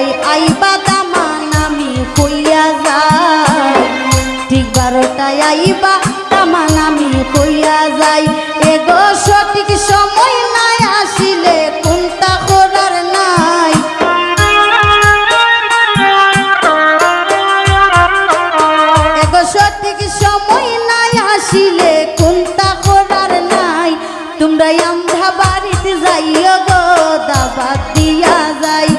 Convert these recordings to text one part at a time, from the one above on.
বারোটাই আইবা দামান আমি কইয়া যাই ঠিক বারোটাই আইবা দামান আমি কইয়া যাই। এগো সঠিক সময় নাই আসিলে, কোনটা করার নাই? এগো সঠিক সময় নাই তোমরা আমরা বাড়িতে যাইও গো, দাবাত দিয়া যাই।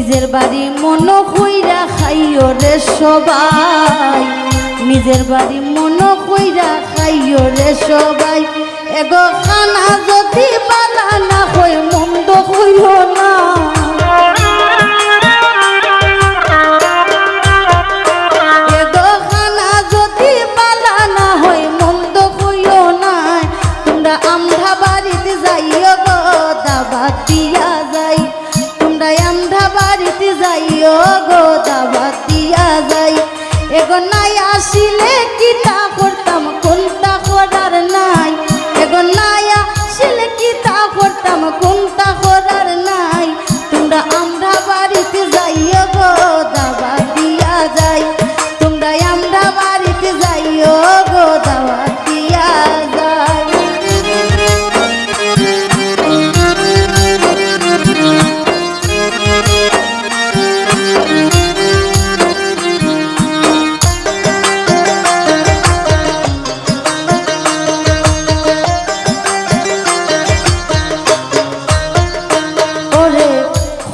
নিজের বাড়ি মন কইরা খাইও রে সবাই। নিজের বাড়ি মন কইরা খাইও রে সবাই। এগো খানা যদি বালা না হয়, মন্দ হইও না। যদি না হয়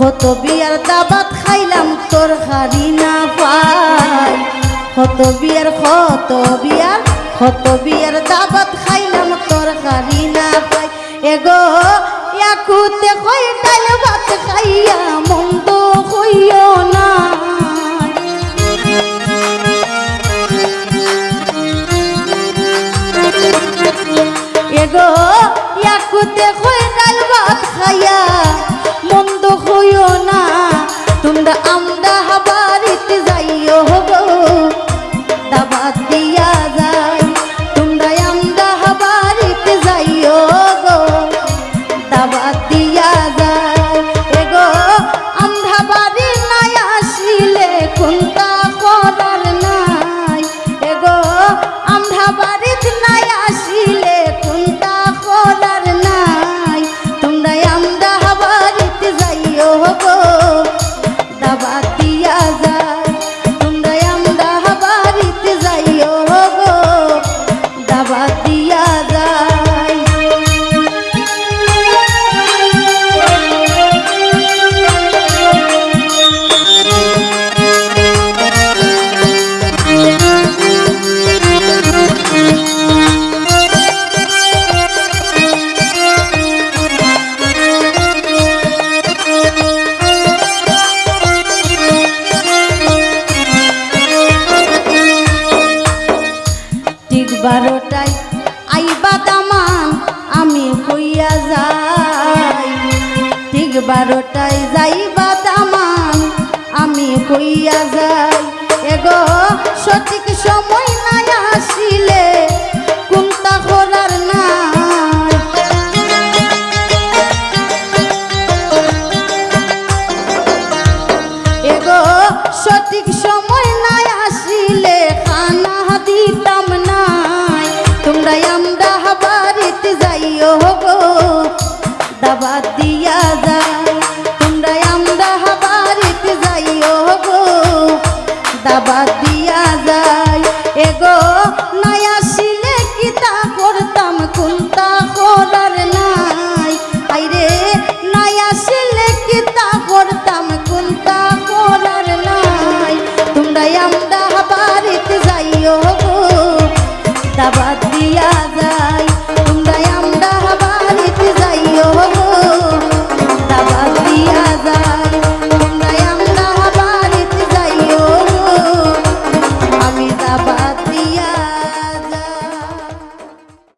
কত বিয়ার দাবাত খাইলাম তোর হারি না পাই কত বিয়ার কত বিয়ার কত বিয়ার দাবাত খাইলাম তোর হারি না পাই এগো, ইয়াকুতে কই ডাল ভাত খাইয়া মন্দ হইও না। এগো, ইয়াকুতে কই ডাল ভাত খাইয়া তোমরা বারোটায় যাই বাদামান আমি কইয়া যাই। এগো সঠিক সময়